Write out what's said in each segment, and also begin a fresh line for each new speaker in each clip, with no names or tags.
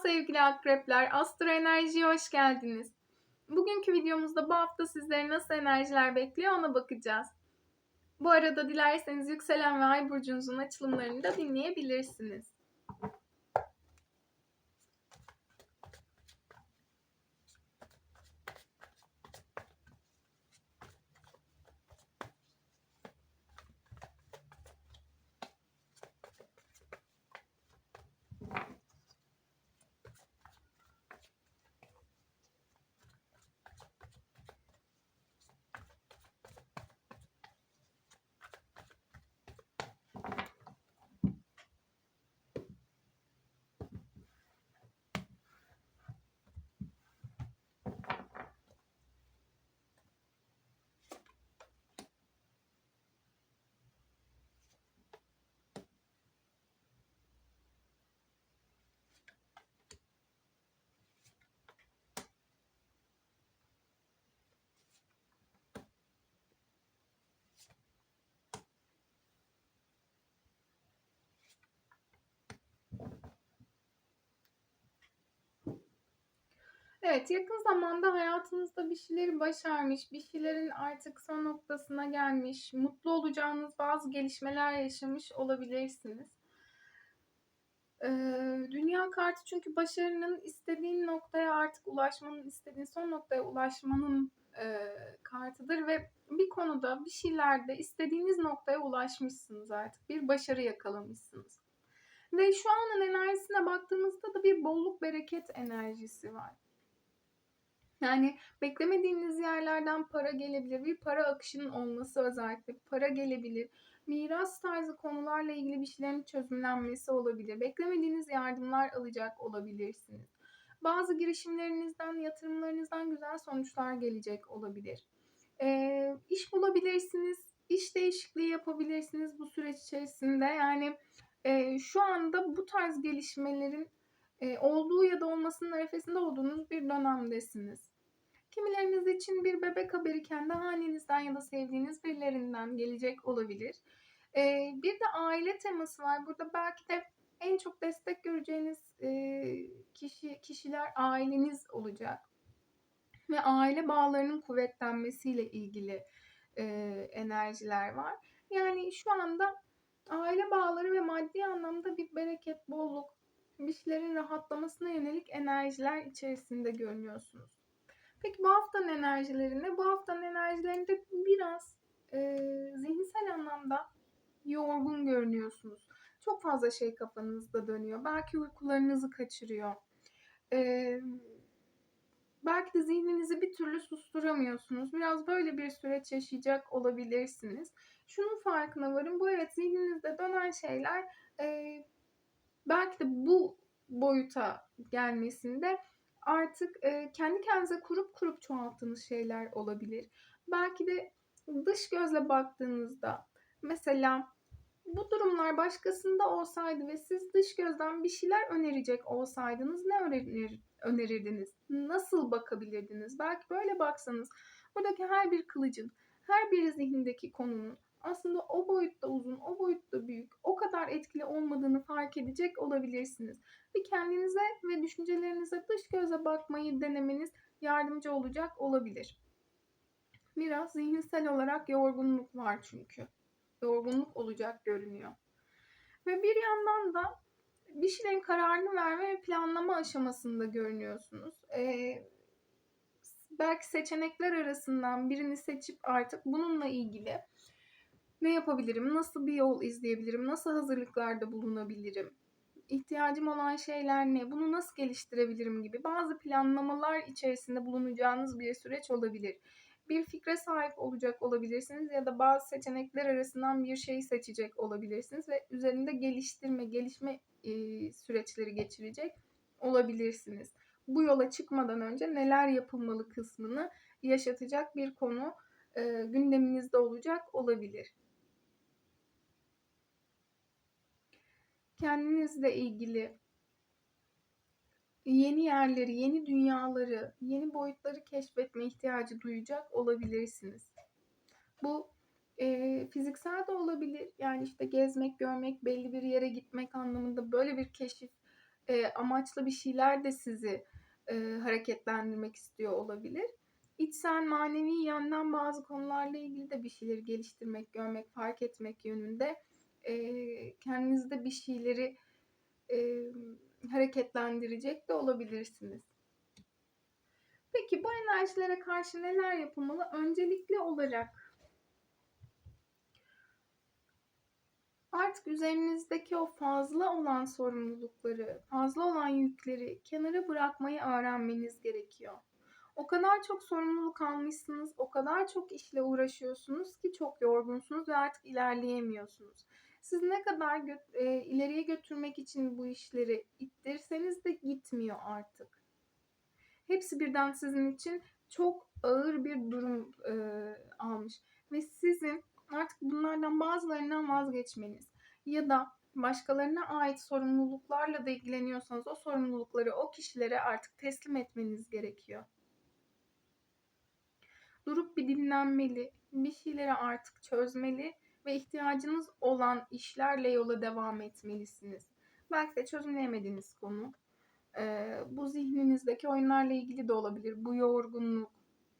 sevgili akrepler, Astro Enerji'ye hoş geldiniz. Bugünkü videomuzda bu hafta sizleri nasıl enerjiler bekliyor ona bakacağız. Bu arada dilerseniz yükselen ve ay burcunuzun açılımlarını da dinleyebilirsiniz. Evet, yakın zamanda hayatınızda bir şeyleri başarmış, bir şeylerin artık son noktasına gelmiş, mutlu olacağınız bazı gelişmeler yaşamış olabilirsiniz. Dünya kartı çünkü başarının istediğin noktaya artık ulaşmanın, istediğin son noktaya ulaşmanın e, kartıdır ve bir konuda, bir şeylerde istediğiniz noktaya ulaşmışsınız artık. Bir başarı yakalamışsınız. Ve şu anın enerjisine baktığımızda da bir bolluk bereket enerjisi var. Yani beklemediğiniz yerlerden para gelebilir. Bir para akışının olması özellikle para gelebilir. Miras tarzı konularla ilgili bir şeylerin çözümlenmesi olabilir. Beklemediğiniz yardımlar alacak olabilirsiniz. Bazı girişimlerinizden, yatırımlarınızdan güzel sonuçlar gelecek olabilir. Ee, iş bulabilirsiniz, iş değişikliği yapabilirsiniz bu süreç içerisinde. Yani e, şu anda bu tarz gelişmelerin e, olduğu ya da olmasının arefesinde olduğunuz bir dönemdesiniz. Kimileriniz için bir bebek haberi kendi hanenizden ya da sevdiğiniz birilerinden gelecek olabilir. E, bir de aile teması var. Burada belki de en çok destek göreceğiniz e, kişi kişiler aileniz olacak ve aile bağlarının kuvvetlenmesiyle ilgili e, enerjiler var. Yani şu anda aile bağları ve maddi anlamda bir bereket, bolluk, bir şeylerin rahatlamasına yönelik enerjiler içerisinde görünüyorsunuz. Peki bu haftanın enerjilerinde, bu haftanın enerjilerinde biraz e, zihinsel anlamda yorgun görünüyorsunuz. Çok fazla şey kafanızda dönüyor. Belki uykularınızı kaçırıyor. E, belki de zihninizi bir türlü susturamıyorsunuz. Biraz böyle bir süreç yaşayacak olabilirsiniz. Şunun farkına varın. Bu evet zihninizde dönen şeyler e, belki de bu boyuta gelmesinde artık e, kendi kendinize kurup kurup çoğalttığınız şeyler olabilir. Belki de dış gözle baktığınızda mesela bu durumlar başkasında olsaydı ve siz dış gözden bir şeyler önerecek olsaydınız ne önerir, önerirdiniz? Nasıl bakabilirdiniz? Belki böyle baksanız buradaki her bir kılıcın, her bir zihindeki konunun aslında o boyutta uzun, o boyutta büyük, o kadar etkili olmadığını fark edecek olabilirsiniz. Bir kendinize ve düşüncelerinize dış göze bakmayı denemeniz yardımcı olacak olabilir. Biraz zihinsel olarak yorgunluk var çünkü. Yorgunluk olacak görünüyor. Ve bir yandan da bir şeylerin kararını verme ve planlama aşamasında görünüyorsunuz. Ee, belki seçenekler arasından birini seçip artık bununla ilgili ne yapabilirim? Nasıl bir yol izleyebilirim? Nasıl hazırlıklarda bulunabilirim? İhtiyacım olan şeyler ne? Bunu nasıl geliştirebilirim gibi bazı planlamalar içerisinde bulunacağınız bir süreç olabilir. Bir fikre sahip olacak olabilirsiniz ya da bazı seçenekler arasından bir şeyi seçecek olabilirsiniz ve üzerinde geliştirme, gelişme e, süreçleri geçirecek olabilirsiniz. Bu yola çıkmadan önce neler yapılmalı kısmını yaşatacak bir konu e, gündeminizde olacak olabilir. Kendinizle ilgili yeni yerleri, yeni dünyaları, yeni boyutları keşfetme ihtiyacı duyacak olabilirsiniz. Bu e, fiziksel de olabilir. Yani işte gezmek, görmek, belli bir yere gitmek anlamında böyle bir keşif e, amaçlı bir şeyler de sizi e, hareketlendirmek istiyor olabilir. İçsel manevi yönden bazı konularla ilgili de bir şeyleri geliştirmek, görmek, fark etmek yönünde e, kendinizde bir şeyleri e, hareketlendirecek de olabilirsiniz. Peki bu enerjilere karşı neler yapılmalı? Öncelikli olarak artık üzerinizdeki o fazla olan sorumlulukları, fazla olan yükleri kenara bırakmayı öğrenmeniz gerekiyor. O kadar çok sorumluluk almışsınız, o kadar çok işle uğraşıyorsunuz ki çok yorgunsunuz ve artık ilerleyemiyorsunuz. Siz ne kadar gö- e, ileriye götürmek için bu işleri ittirseniz de gitmiyor artık. Hepsi birden sizin için çok ağır bir durum e, almış ve sizin artık bunlardan bazılarından vazgeçmeniz ya da başkalarına ait sorumluluklarla da ilgileniyorsanız o sorumlulukları o kişilere artık teslim etmeniz gerekiyor. Durup bir dinlenmeli, bir şeyleri artık çözmeli ve ihtiyacınız olan işlerle yola devam etmelisiniz. Belki de çözümleyemediğiniz konu e, bu zihninizdeki oyunlarla ilgili de olabilir. Bu yorgunluk,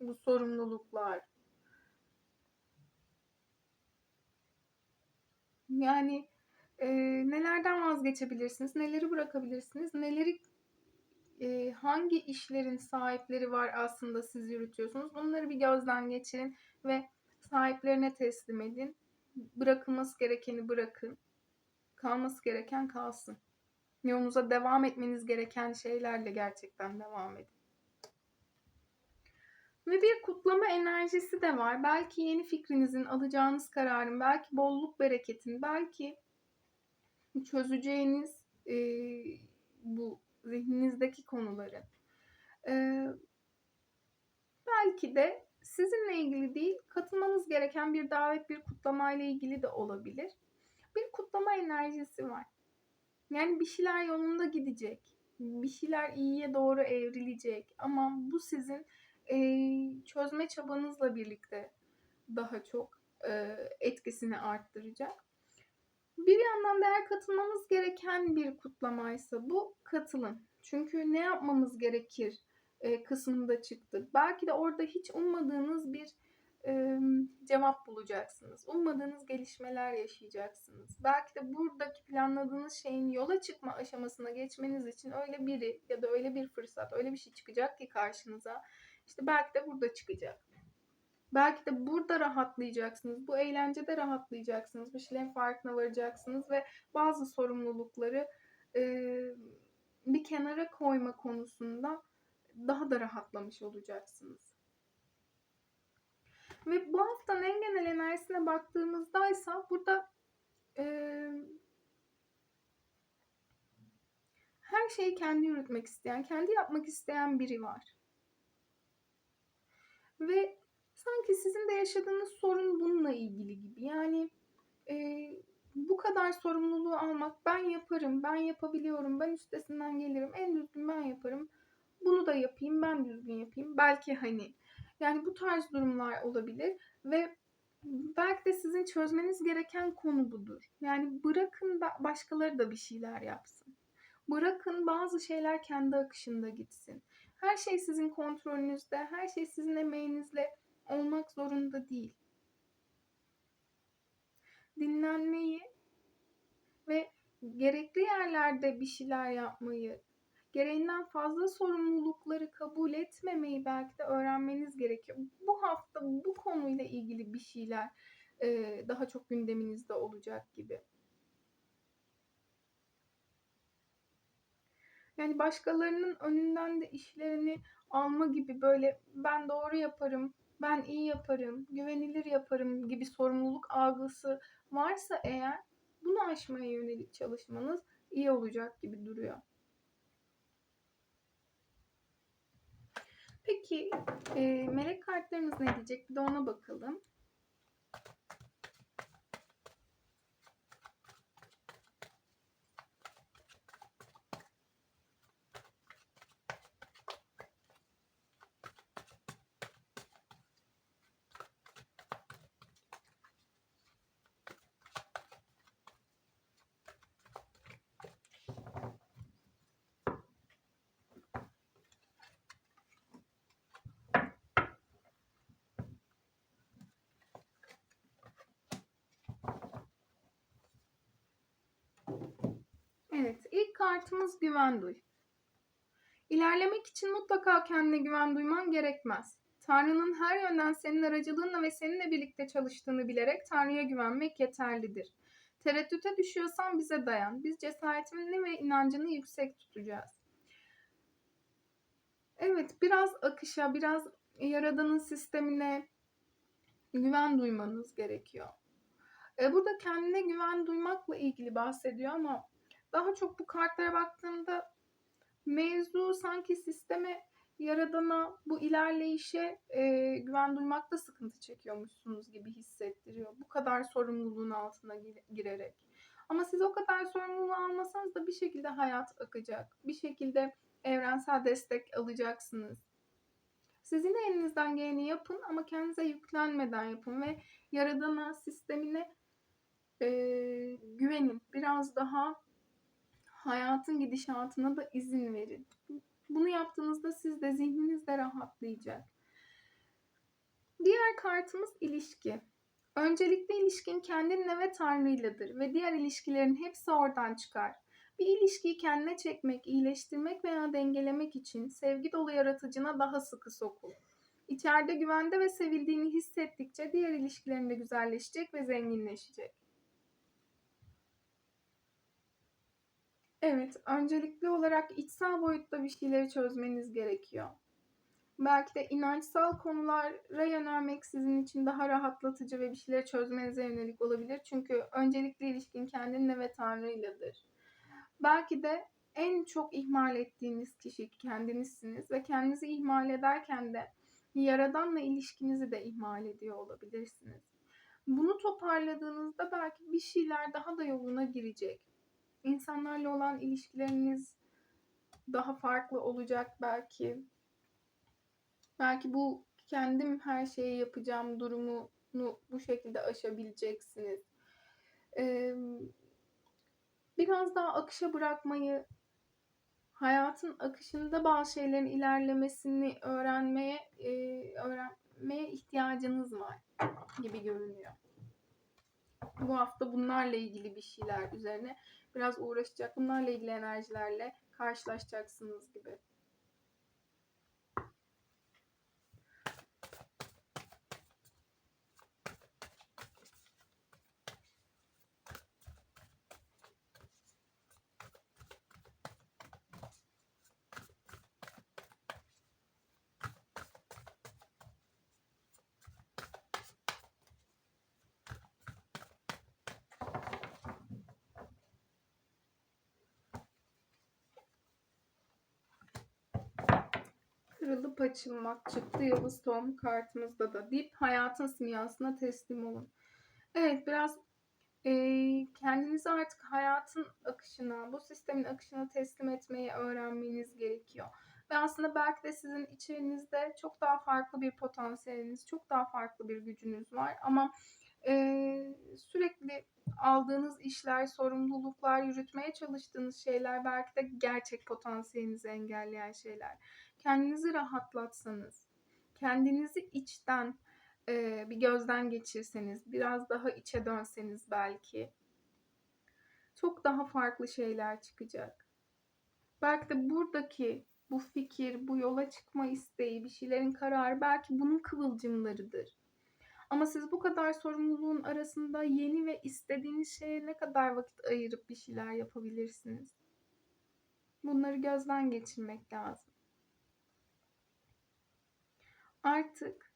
bu sorumluluklar. Yani e, nelerden vazgeçebilirsiniz, neleri bırakabilirsiniz, neleri e, hangi işlerin sahipleri var aslında siz yürütüyorsunuz. Bunları bir gözden geçirin ve sahiplerine teslim edin. Bırakılması gerekeni bırakın. Kalması gereken kalsın. Yolunuza devam etmeniz gereken şeylerle gerçekten devam edin. Ve bir kutlama enerjisi de var. Belki yeni fikrinizin, alacağınız kararın, belki bolluk bereketin, belki çözeceğiniz e, bu zihninizdeki konuları. E, belki de sizinle ilgili değil, katılmanız gereken bir davet, bir kutlama ile ilgili de olabilir. Bir kutlama enerjisi var. Yani bir şeyler yolunda gidecek. Bir şeyler iyiye doğru evrilecek. Ama bu sizin e, çözme çabanızla birlikte daha çok e, etkisini arttıracak. Bir yandan da eğer katılmamız gereken bir kutlamaysa bu katılın. Çünkü ne yapmamız gerekir e, kısmında çıktı. Belki de orada hiç ummadığınız bir cevap bulacaksınız. Ummadığınız gelişmeler yaşayacaksınız. Belki de buradaki planladığınız şeyin yola çıkma aşamasına geçmeniz için öyle biri ya da öyle bir fırsat, öyle bir şey çıkacak ki karşınıza. İşte belki de burada çıkacak. Belki de burada rahatlayacaksınız. Bu eğlencede rahatlayacaksınız. Bir şeylerin farkına varacaksınız ve bazı sorumlulukları bir kenara koyma konusunda daha da rahatlamış olacaksınız. Ve bu haftanın en genel enerjisine baktığımızda ise burada e, her şeyi kendi yürütmek isteyen, kendi yapmak isteyen biri var. Ve sanki sizin de yaşadığınız sorun bununla ilgili gibi. Yani e, bu kadar sorumluluğu almak, ben yaparım, ben yapabiliyorum, ben üstesinden gelirim, en düzgün ben yaparım. Bunu da yapayım, ben düzgün yapayım. Belki hani yani bu tarz durumlar olabilir ve belki de sizin çözmeniz gereken konu budur. Yani bırakın başkaları da bir şeyler yapsın. Bırakın bazı şeyler kendi akışında gitsin. Her şey sizin kontrolünüzde, her şey sizin emeğinizle olmak zorunda değil. Dinlenmeyi ve gerekli yerlerde bir şeyler yapmayı, gereğinden fazla sorumlulukları kabul etmemeyi belki de öğrenmeniz gerekiyor. Bu hafta bu konuyla ilgili bir şeyler e, daha çok gündeminizde olacak gibi. Yani başkalarının önünden de işlerini alma gibi böyle ben doğru yaparım, ben iyi yaparım, güvenilir yaparım gibi sorumluluk algısı varsa eğer bunu aşmaya yönelik çalışmanız iyi olacak gibi duruyor. Peki e, melek kartlarımız ne diyecek? Bir de ona bakalım. Kartımız güven duy. İlerlemek için mutlaka kendine güven duyman gerekmez. Tanrı'nın her yönden senin aracılığınla ve seninle birlikte çalıştığını bilerek Tanrı'ya güvenmek yeterlidir. Tereddüte düşüyorsan bize dayan. Biz cesaretini ve inancını yüksek tutacağız. Evet, biraz akışa, biraz Yaradan'ın sistemine güven duymanız gerekiyor. E, burada kendine güven duymakla ilgili bahsediyor ama daha çok bu kartlara baktığımda mevzu sanki sisteme, yaradana, bu ilerleyişe e, güven duymakta sıkıntı çekiyormuşsunuz gibi hissettiriyor. Bu kadar sorumluluğun altına girerek. Ama siz o kadar sorumluluğu almasanız da bir şekilde hayat akacak. Bir şekilde evrensel destek alacaksınız. Sizin de elinizden geleni yapın ama kendinize yüklenmeden yapın ve yaradana, sistemine e, güvenin. Biraz daha hayatın gidişatına da izin verin. Bunu yaptığınızda siz de zihniniz de rahatlayacak. Diğer kartımız ilişki. Öncelikle ilişkin kendinle ve Tanrı'yladır ve diğer ilişkilerin hepsi oradan çıkar. Bir ilişkiyi kendine çekmek, iyileştirmek veya dengelemek için sevgi dolu yaratıcına daha sıkı sokul. İçeride güvende ve sevildiğini hissettikçe diğer ilişkilerin de güzelleşecek ve zenginleşecek. Evet, öncelikli olarak içsel boyutta bir şeyleri çözmeniz gerekiyor. Belki de inançsal konulara yönelmek sizin için daha rahatlatıcı ve bir şeyleri çözmenize yönelik olabilir. Çünkü öncelikli ilişkin kendinle ve Tanrı'yladır. Belki de en çok ihmal ettiğiniz kişi kendinizsiniz ve kendinizi ihmal ederken de Yaradan'la ilişkinizi de ihmal ediyor olabilirsiniz. Bunu toparladığınızda belki bir şeyler daha da yoluna girecek insanlarla olan ilişkileriniz daha farklı olacak belki. Belki bu kendim her şeyi yapacağım durumunu bu şekilde aşabileceksiniz. Ee, biraz daha akışa bırakmayı, hayatın akışında bazı şeylerin ilerlemesini öğrenmeye e, öğrenmeye ihtiyacınız var gibi görünüyor. Bu hafta bunlarla ilgili bir şeyler üzerine biraz uğraşacak. Bunlarla ilgili enerjilerle karşılaşacaksınız gibi. Kırılıp açılmak çıktı Yıldız Tohum kartımızda da. Dip hayatın simyasına teslim olun. Evet biraz e, kendinizi artık hayatın akışına, bu sistemin akışına teslim etmeyi öğrenmeniz gerekiyor. Ve aslında belki de sizin içerinizde çok daha farklı bir potansiyeliniz, çok daha farklı bir gücünüz var. Ama e, sürekli aldığınız işler, sorumluluklar, yürütmeye çalıştığınız şeyler belki de gerçek potansiyelinizi engelleyen şeyler kendinizi rahatlatsanız, kendinizi içten e, bir gözden geçirseniz, biraz daha içe dönseniz belki çok daha farklı şeyler çıkacak. Belki de buradaki bu fikir, bu yola çıkma isteği, bir şeylerin kararı belki bunun kıvılcımlarıdır. Ama siz bu kadar sorumluluğun arasında yeni ve istediğiniz şeye ne kadar vakit ayırıp bir şeyler yapabilirsiniz? Bunları gözden geçirmek lazım. Artık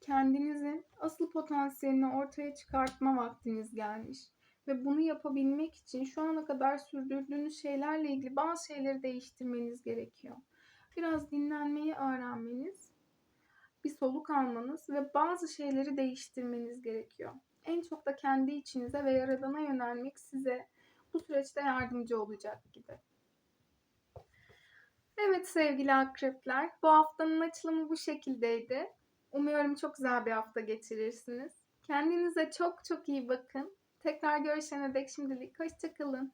kendinizin asıl potansiyelini ortaya çıkartma vaktiniz gelmiş. Ve bunu yapabilmek için şu ana kadar sürdürdüğünüz şeylerle ilgili bazı şeyleri değiştirmeniz gerekiyor. Biraz dinlenmeyi öğrenmeniz, bir soluk almanız ve bazı şeyleri değiştirmeniz gerekiyor. En çok da kendi içinize ve yaradana yönelmek size bu süreçte yardımcı olacak gibi. Evet sevgili akrepler, bu haftanın açılımı bu şekildeydi. Umuyorum çok güzel bir hafta geçirirsiniz. Kendinize çok çok iyi bakın. Tekrar görüşene dek şimdilik hoşçakalın.